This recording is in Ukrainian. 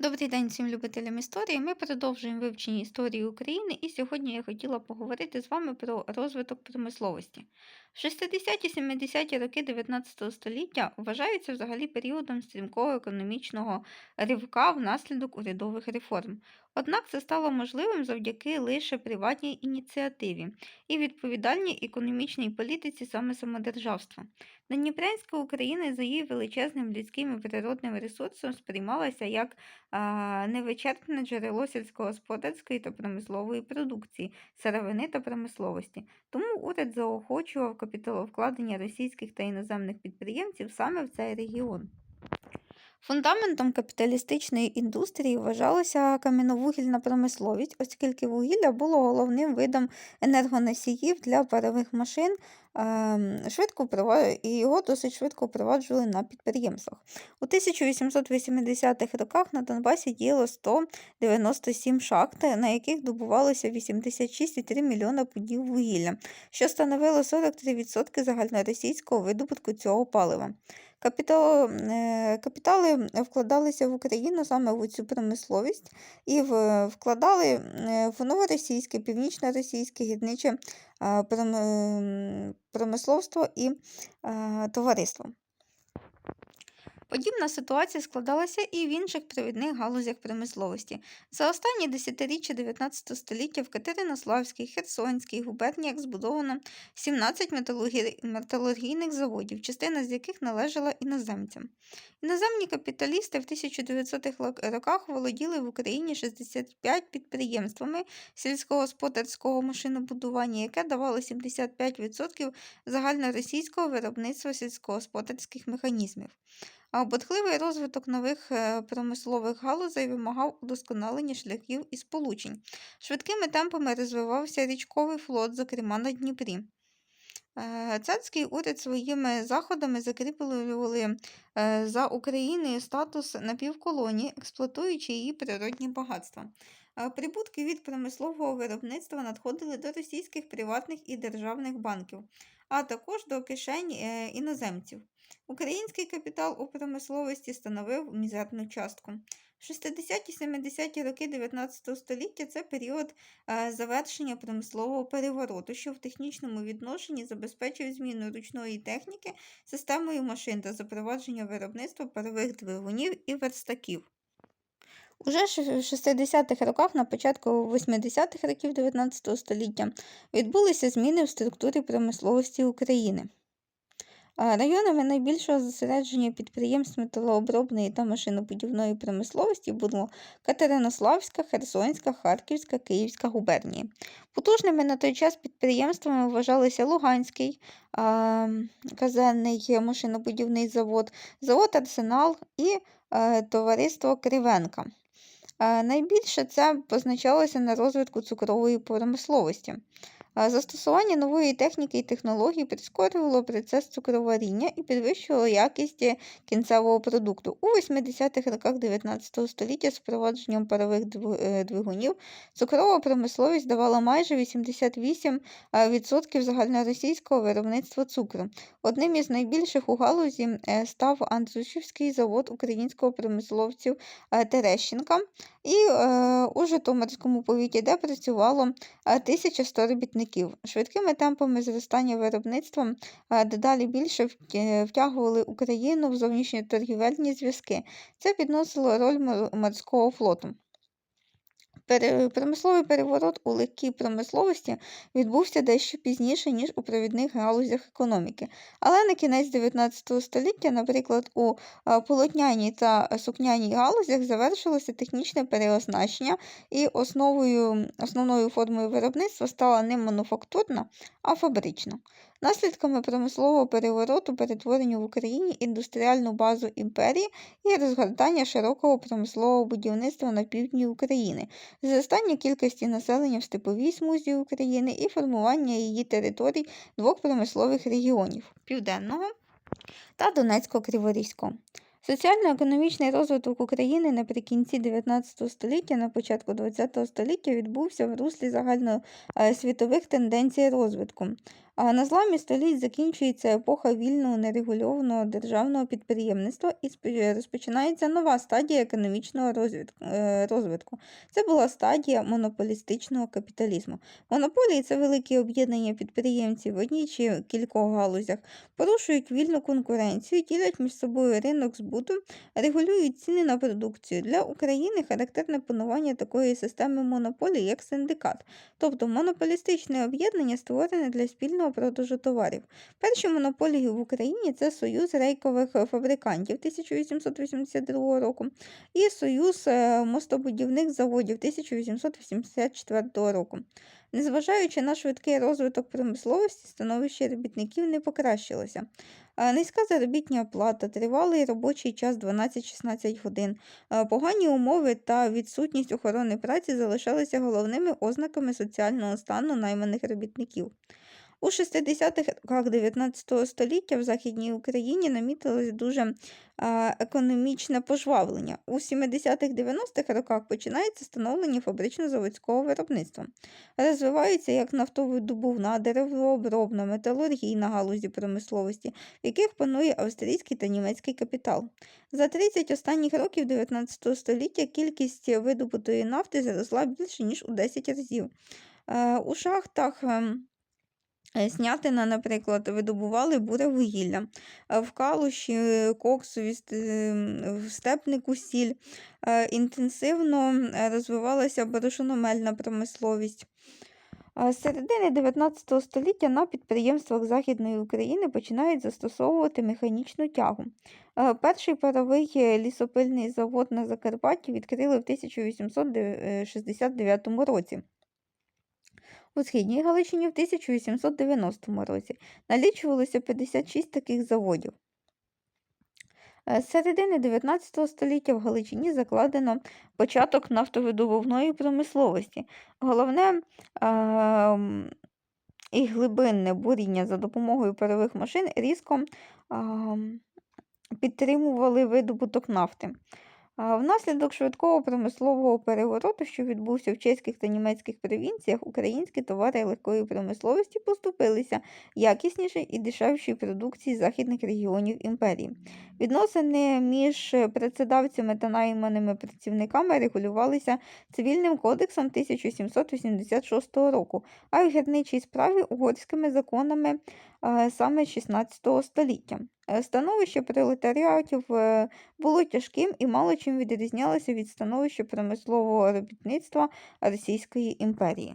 Добрий день всім любителям історії. Ми продовжуємо вивчення історії України, і сьогодні я хотіла поговорити з вами про розвиток промисловості. 60-70-ті роки 19 століття вважаються взагалі періодом стрімкого економічного ривка внаслідок урядових реформ. Однак це стало можливим завдяки лише приватній ініціативі і відповідальній економічній політиці саме самодержавства. Надніпрянська Україна за її величезним людським і природним ресурсом сприймалася як а, невичерпне джерело сільськогосподарської та промислової продукції, сировини та промисловості. Тому уряд заохочував капіталовкладення російських та іноземних підприємців саме в цей регіон. Фундаментом капіталістичної індустрії вважалася кам'яновугільна промисловість, оскільки вугілля було головним видом енергоносіїв для парових машин, ем, швидко і його досить швидко впроваджували на підприємствах. У 1880-х роках на Донбасі діяло 197 шахт, на яких добувалося 86,3 мільйона пудів вугілля, що становило 43% загальноросійського видобутку цього палива. Капітал, е, капітали вкладалися в Україну саме в цю промисловість і вкладали е, в новоросійське, північно-російське гідниче ем, промисловство і товариство. Подібна ситуація складалася і в інших провідних галузях промисловості. За останні десятиріччя 19 століття в Катеринославській, Херсонській губерніях збудовано 17 металургійних заводів, частина з яких належала іноземцям. Іноземні капіталісти в 1900-х роках володіли в Україні 65 підприємствами сільськогосподарського машинобудування, яке давало 75% загальноросійського виробництва сільськогосподарських механізмів. А бурхливий розвиток нових е, промислових галузей вимагав удосконалення шляхів і сполучень. Швидкими темпами розвивався річковий флот, зокрема на Дніпрі. Е, Царський уряд своїми заходами закріплювали е, за Україною статус напівколонії, експлуатуючи її природні багатства. Прибутки від промислового виробництва надходили до російських приватних і державних банків, а також до кишень іноземців. Український капітал у промисловості становив мізерну частку. 60-70-ті роки 19 століття це період е, завершення промислового перевороту, що в технічному відношенні забезпечив зміну ручної техніки системою машин та запровадження виробництва парових двигунів і верстаків. Уже в 60-х роках, на початку 80-х років 19 століття, відбулися зміни в структурі промисловості України. Районами найбільшого зосередження підприємств металообробної та машинобудівної промисловості було Катеринославська, Херсонська, Харківська, Київська губернії. Потужними на той час підприємствами вважалися Луганський казенний машинобудівний завод, завод Арсенал і е, товариство Кривенка. Е, Найбільше це позначалося на розвитку цукрової промисловості. Застосування нової техніки і технологій прискорювало процес цукроваріння і підвищувало якість е, кінцевого продукту. У 80-х роках 19 століття з впровадженням парових е, двигунів цукрова промисловість давала майже 88% е, загальноросійського виробництва цукру. Одним із найбільших у галузі став Андрушівський завод українського промисловців Терещенка і у Житомирському повіті, де працювало е, 1100 робітників. Швидкими темпами зростання виробництва е, дедалі більше втягували Україну в зовнішньоторгівельні зв'язки. Це підносило роль морського флоту. Промисловий переворот у легкій промисловості відбувся дещо пізніше, ніж у провідних галузях економіки. Але на кінець 19 століття, наприклад, у полотняній та сукняній галузях завершилося технічне переоснащення, і основою, основною формою виробництва стала не мануфактурна, а фабрична. Наслідками промислового перевороту перетворення в Україні індустріальну базу імперії і розгортання широкого промислового будівництва на півдні України, зростання кількості населення в степовій смузі України і формування її територій двох промислових регіонів Південного та Донецько-Криворізького. Соціально-економічний розвиток України наприкінці 19 століття, на початку 20 століття відбувся в руслі загальносвітових тенденцій розвитку. А на зламі століть закінчується епоха вільного нерегульованого державного підприємництва і спо- розпочинається нова стадія економічного е, розвитку. Це була стадія монополістичного капіталізму. Монополії це великі об'єднання підприємців в одній чи кількох галузях, порушують вільну конкуренцію, ділять між собою ринок збуту, регулюють ціни на продукцію. Для України характерне панування такої системи монополії, як синдикат, тобто монополістичне об'єднання створене для спільного продажу товарів. Перші монополії в Україні це Союз рейкових фабрикантів 1882 року і Союз е, мостобудівних заводів 1884 року. Незважаючи на швидкий розвиток промисловості, становище робітників не покращилося. Е, Низька заробітня плата, тривалий робочий час 12-16 годин, е, погані умови та відсутність охорони праці залишалися головними ознаками соціального стану найманих робітників. У 60-х роках 19 століття в Західній Україні намітилось дуже економічне пожвавлення. У 70-х-90-х роках починається становлення фабрично-заводського виробництва. Розвиваються як нафтовидобувна, деревообробна, металургійна галузі промисловості, в яких панує австрійський та німецький капітал. За 30 останніх років 19 століття кількість видобутої нафти зросла більше, ніж у 10 разів. Е, У шахтах ем, Снятина, наприклад, видобували буревугілля, е, в Калуші, е, Коксові, в Степнику сіль. Е, Інтенсивно е, розвивалася борошономельна промисловість. З середини 19 століття на підприємствах Західної України починають застосовувати механічну тягу. Е, Перший паровий е, лісопильний завод на Закарпатті відкрили в 1869 році. У Східній Галичині в 1890 році налічувалося 56 таких заводів. Е, З середини 19 століття в Галичині закладено початок нафтовидобувної промисловості. Головне ем, і глибинне буріння за допомогою парових машин різко ем, підтримували видобуток нафти. Внаслідок швидкого промислового перевороту, що відбувся в чеських та німецьких провінціях, українські товари легкої промисловості поступилися якіснішій і дешевшій продукції західних регіонів імперії. Відносини між працедавцями та найманими працівниками регулювалися Цивільним кодексом 1786 року, а в гірничій справі угорськими законами саме 16 століття. Е, Становище пролетаріатів е, було тяжким і мало чим відрізнялося від становища промислового робітництва Російської імперії.